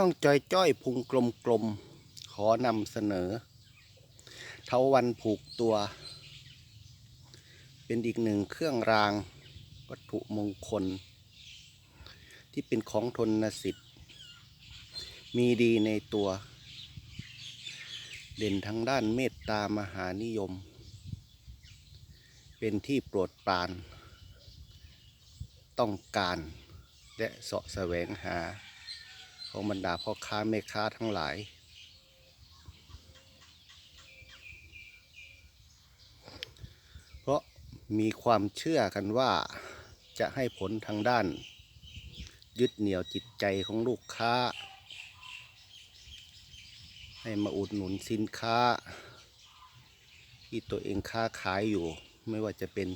ช่องจอยจ้อยพุงกลมกลมๆขอนำเสนอ เทาวันผูกตัว เป็นอีกหนึ่งเครื่องราง วัตถุมงคล ที่เป็นของทนสิทธิ์ มีดีในตัว เด่นทั้งด้านเมตตามหานิยม เป็นที่โปรดปราน ต้องการและเสาะแสวงหา ของบรรดาพ่อค้าแม่ค้าทั้งหลาย เพราะมีความเชื่อกันว่าจะให้ผลทางด้าน ยึดเหนี่ยวจิตใจของลูกค้า ให้มาอุดหนุนสินค้า ที่ตัวเองค้าขายอยู่ ไม่ว่าจะเป็น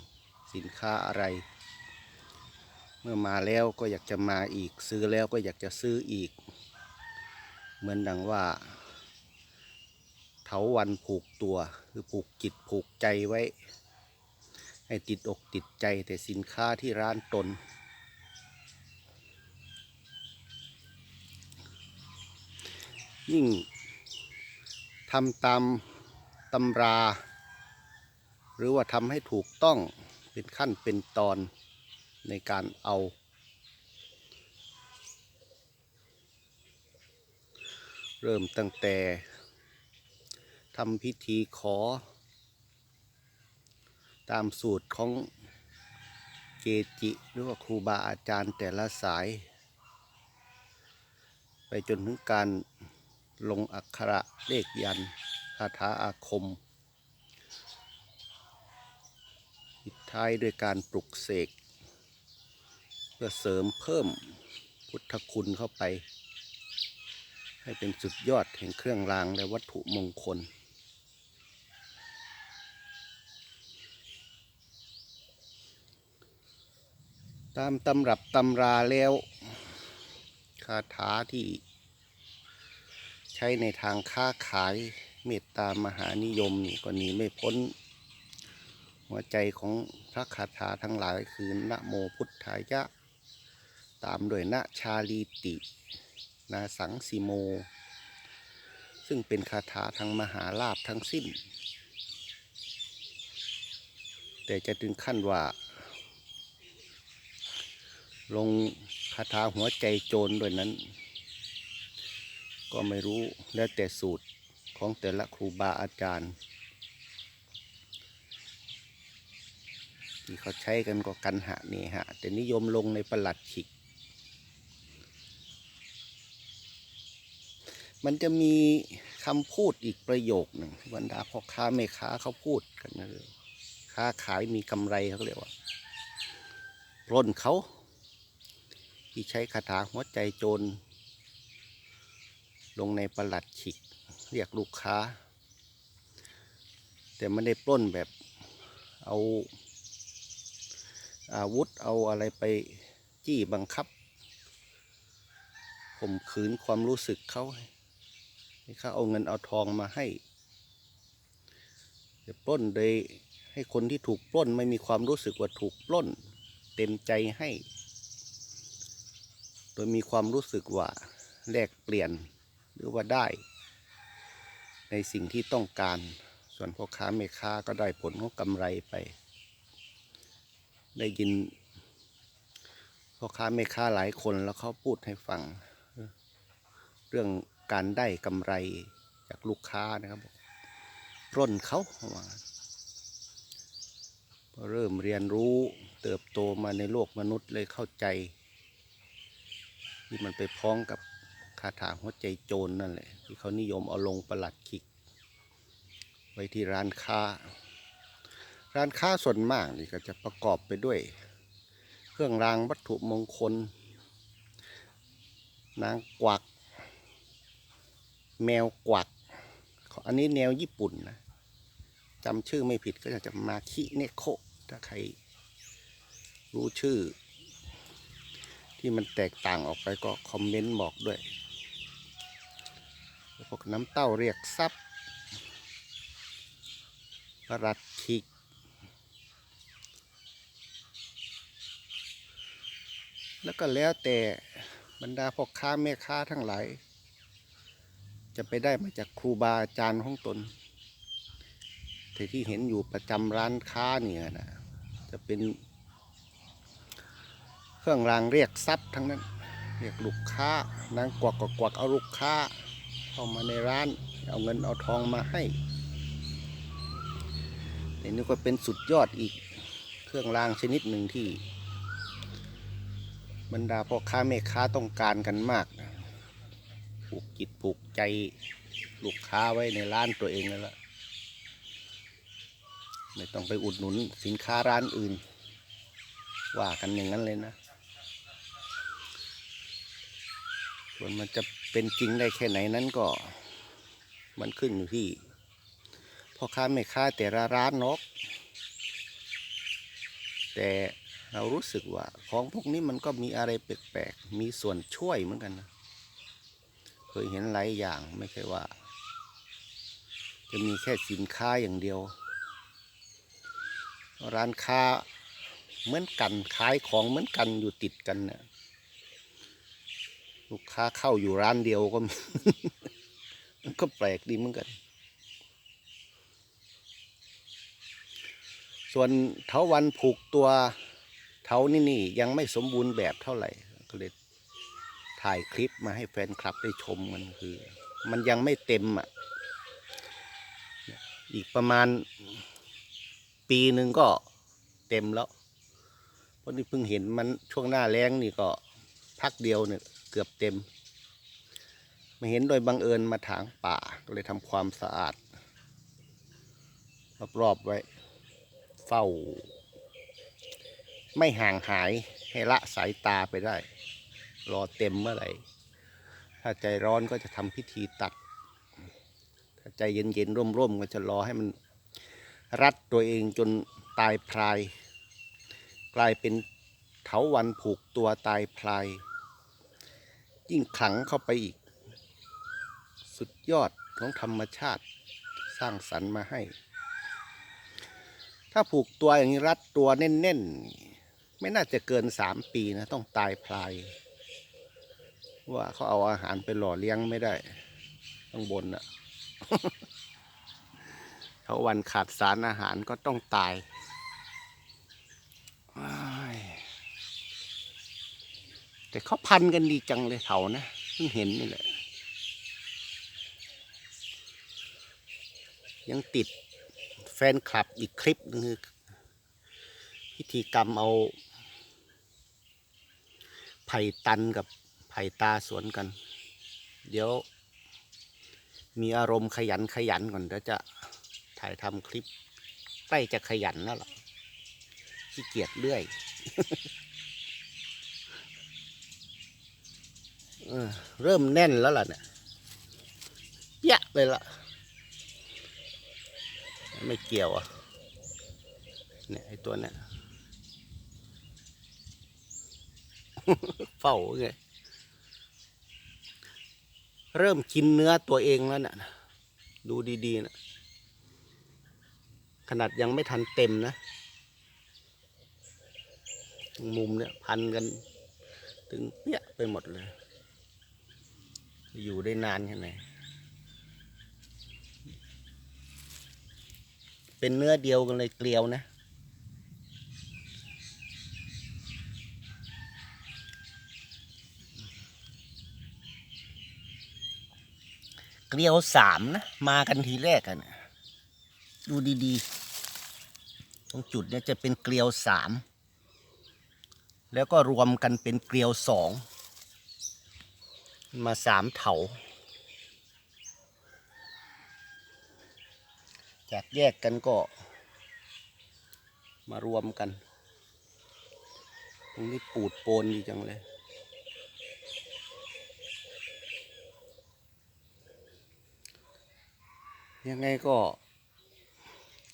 สินค้าอะไร เมื่อมาแล้วก็อยากจะมาอีกซื้อแล้วก็อยากจะซื้ออีก เหมือนดังว่าเถาวันผูกตัว คือผูกจิตผูกใจไว้ ให้ติดอกติดใจแต่สินค้าที่ร้านตน ยิ่งทำตามตำรา หรือว่าทำให้ถูกต้องเป็นขั้นเป็นตอนในการเอา เริ่มตั้งแต่ทำพิธีขอ ตามสูตรของเกจิหรือว่าครูบาอาจารย์แต่ละสาย ไปจนถึงการลงอักขระเลขยันคาถาอาคมปิดท้ายด้วยการปลุกเสก เพื่อเสริมเพิ่มพุทธคุณเข้าไป ให้เป็นสุดยอดแห่งเครื่องรางและวัตถุมงคล ตามตำรับตำราแล้วคาถาที่ใช้ในทางค้าขายเมตตามหานิยมนี่ก็หนีไม่พ้น หัวใจของพระคาถาทั้งหลายคือนะโมพุทธายะ ตามด้วยนะชาลีติ นาสังสีโม ซึ่งเป็นคาถาทางมหาลาภทั้งสิ้น แต่จะถึงขั้นว่า ลงคาถาหัวใจโจรด้วยนั้น ก็ไม่รู้แล้วแต่สูตรของแต่ละครูบาอาจารย์ ที่เขาใช้กันก็กันหะเนหะ แต่นิยมลงในประหลัดขิก มันจะมีคำพูดอีกประโยคหนึ่งบรรดาพ่อค้าแม่ค้าเขาพูดกันนะค้าขายมีกำไรเขาเรียกว่าปล้นเขาที่ใช้คาถาหัวใจโจร ลงในประหลัดขิก เรียกลูกค้า แต่ไม่ได้ปล้นแบบเอาอาวุธเอาอะไรไปจี้บังคับข่มขืนความรู้สึกเขา ให้เขาเอาเงินเอาทองมาให้จะปล้นโดยให้คนที่ถูกปล้นไม่มีความรู้สึกว่าถูกปล้น เต็มใจให้ โดยมีความรู้สึกว่าแลกเปลี่ยนหรือว่าได้ ในสิ่งที่ต้องการ ส่วนพ่อค้าแม่ค้าก็ได้ผลของกำไรไป ได้ยินพ่อค้าแม่ค้าหลายคนแล้วเขาพูดให้ฟัง เรื่อง การได้กำไรจากลูกค้านะครับบอกปล้นเขาว่าเริ่มเรียนรู้เติบโตมาในโลกมนุษย์เลยเข้าใจ ที่มันไปพ้องกับคาถาหัวใจโจรนั่นแหละที่เขานิยมเอาลงประหลัดขิก ไว้ที่ร้านค้า ร้านค้าส่วนมากนี่ก็จะประกอบไปด้วย เครื่องรางวัตถุมงคล นางกวัก แมวกวัก อันนี้แนวญี่ปุ่นนะจำชื่อไม่ผิดก็จะมาคิเนโคถ้าใครรู้ชื่อ ที่มันแตกต่างออกไปก็คอมเมนต์บอกด้วยพวกน้ำเต้าเรียกทรัพย์ประหลัดขิกแล้วก็แล้วแต่บรรดาพ่อค้าแม่ค้าทั้งหลาย จะไปได้มาจากครูบาอาจารย์ของตนแต่ที่เห็นอยู่ประจำร้านค้าเนี่ยนะจะเป็นเครื่องรางเรียกทรัพย์ทั้งนั้น เรียกลูกค้านางกวักกวักเอาลูกค้า เข้ามาในร้าน เอาเงินเอาทองมาให้แต่นี่ก็เป็นสุดยอดอีกเครื่องรางชนิดหนึ่งที่ บรรดาพ่อค้าแม่ค้าต้องการกันมาก ผูกจิตผูกใจลูกค้าไว้ในร้านตัวเองนั่นแหละไม่ต้องไปอุดหนุนสินค้าร้านอื่น ว่ากันอย่างนั้นเลยนะส่วนมันจะเป็นจริงได้แค่ไหนนั้นก็ มันขึ้นอยู่ที่พ่อค้าแม่ค้าแต่ละร้านนกแต่เรารู้สึกว่าของพวกนี้มันก็มีอะไรแปลกๆ มีส่วนช่วยเหมือนกันนะ เคยเห็นหลายอย่างไม่ใช่ว่า จะมีแค่สินค้าอย่างเดียว ร้านค้าเหมือนกันขายของเหมือนกันอยู่ติดกันเนี่ยลูกค้าเข้าอยู่ร้านเดียวก็มันก็แปลกดีเหมือนกัน ส่วนเถาวันผูกตัวเถานี่นี่ยังไม่สมบูรณ์แบบเท่าไหร่ก็เลย ถ่ายคลิปมาให้แฟนคลับได้ชมมันคือ มันยังไม่เต็มอะ อีกประมาณปีหนึ่งก็เต็มแล้ว เพราะนี่เพิ่งเห็นมันช่วงหน้าแล้งนี่ก็พักเดียวเนี่ยเกือบเต็ม มาเห็นโดยบังเอิญมาถางป่าก็เลยทำความสะอาดรอบๆไว้ เฝ้า ไม่ห่างหายให้ละสายตาไปได้ รอเต็มเมื่อไหร่ ถ้าใจร้อนก็จะทำพิธีตัด ถ้าใจเย็นๆร่มๆก็จะรอให้มันรัดตัวเองจนตายพราย กลายเป็นเถาวันผูกตัวตายพลาย ยิ่งขลังเข้าไปอีก สุดยอดของธรรมชาติสร้างสรรค์มาให้ ถ้าผูกตัวอย่างนี้รัดตัวแน่นๆ ไม่น่าจะเกินสามปีนะ ต้องตายพลาย ว่าเขาเอาอาหารไปหล่อเลี้ยงไม่ได้ข้างบนน่ะเขาวันขาดสารอาหารก็ต้องตายแต่เขาพันกันดีจังเลยเถานะเพิ่งเห็นนี่แหละ ยังติดแฟนคลับอีกคลิปนึงคือพิธีกรรมเอาไผ่ตันกับ ผ่ตาสวนกัน เดี๋ยว มีอารมณ์ขยันขยันก่อนเดี๋ยวจะถ่ายทำคลิปใกล้จะขยันแล้วล่ะขี้เกียจเรื่อยเริ่มแน่นแล้วล่ะเนี่ยเยะเลยล่ะ ไม่เกี่ยวอะ เนี่ยไอตัวเนี้ยเฝ้าไง เริ่มกินเนื้อตัวเองแล้วนะ่ะ ดูดีๆนะขนาดยังไม่ทันเต็มนะ มุมเนี่ยพันกัน ถึงเปี้ยไปหมดเลย อยู่ได้นานแค่ไหนเป็นเนื้อเดียวกันเลยเกลียวนะ เกลียวสามนะ มากันทีแรกกันดูดีๆ ตรงจุดเนี้ยจะเป็นเกลียวสามแล้วก็รวมกันเป็นเกลียวสองมาสามเถา จากแยกกันก็มารวมกัน ตรงนี้ปูดโปนดีจังเลย ยังไงก็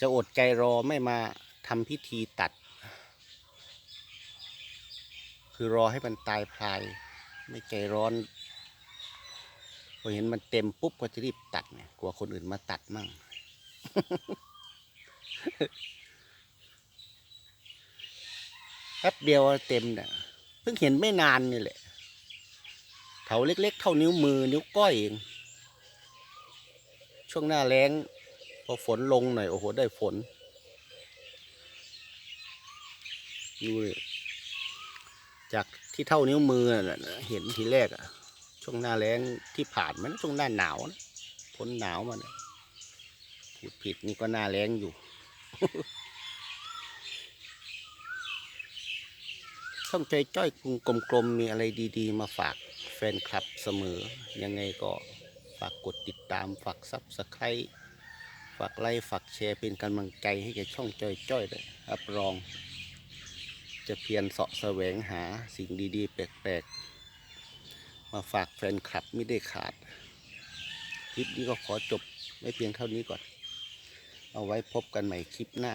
จะอดใจรอไม่มาทำพิธีตัด คือรอให้มันตายพลาย ไม่ใจร้อนพอเห็นมันเต็มปุ๊บก็จะรีบตัดเนี่ยกลัวคนอื่นมาตัดมั่งแป๊บเดียวเต็มเนี่ยเพิ่งเห็นไม่นานนี่แหละเถาเล็ก ๆ เท่านิ้วมือนิ้วก้อยเอง ช่วงหน้าแล้ง พอฝนลงหน่อย โอ้โห ได้ฝนดูเลยจากที่เท่านิ้วมือน่ะนะเห็นทีแรกอะช่วงหน้าแล้งที่ผ่านมันช่วงหน้าหนาวนะพ้นหนาวมานะพูดผิดนี่ก็หน้าแล้งอยู่ ช่องใจจ้อยกลมๆมีอะไรดี ๆ มาฝากแฟนคลับเสมอ ยังไงก็ ฝากกดติดตาม ฝากซับสไครต์ฝากไลค์ ฝากแชร์เป็นกำลังใจให้แกช่องจ้อยจ้อยๆด้วยรับรอง จะเพียรเสาะแสวงหาสิ่งดีๆ แปลกๆ มาฝากแฟนคลับไม่ได้ขาด คลิปนี้ก็ขอจบไว้เพียงเท่านี้ก่อน เอาไว้พบกันใหม่คลิปหน้า